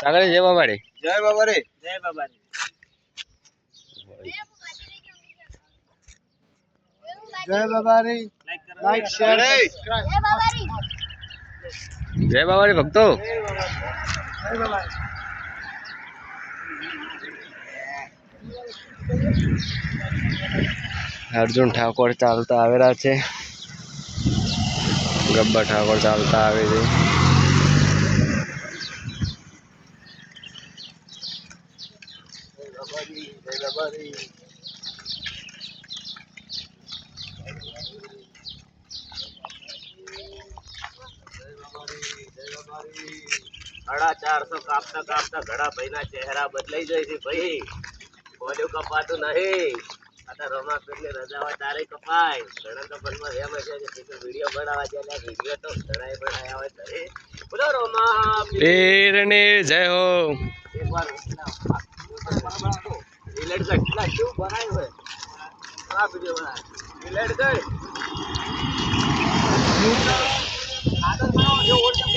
સાગર જય બાબા રે જય બાબા જય બાબા રે લાઈક શેર જય બાબાડી ભક્તો. અર્જુન ઠાકોર ચાલતા આવેલા છે. ગબ્બર ઠાકોર ચાલતા આવે છે. સાડા ચારસો કાપતા કાપતા ઘણા ભાઈના ચહેરા બદલાઈ જાય છે ભાઈ. બોલ્યું કપાતું નહીં. આ તો રમાપીરની રજા હોય તારે કપાય. ઘણા તો મનમાં એમ હશે કે તે વીડિયો બનાવવા જાય વીડિયો તો ઘણાય બનાવ્યા હોય તારે. બોલો રમા પીરની જય હો. એકવાર કેટલા કેવું બનાવ્યું હોય આ વીડિયો બનાવ્યો રિલેટ કર બનાવો ઓળખ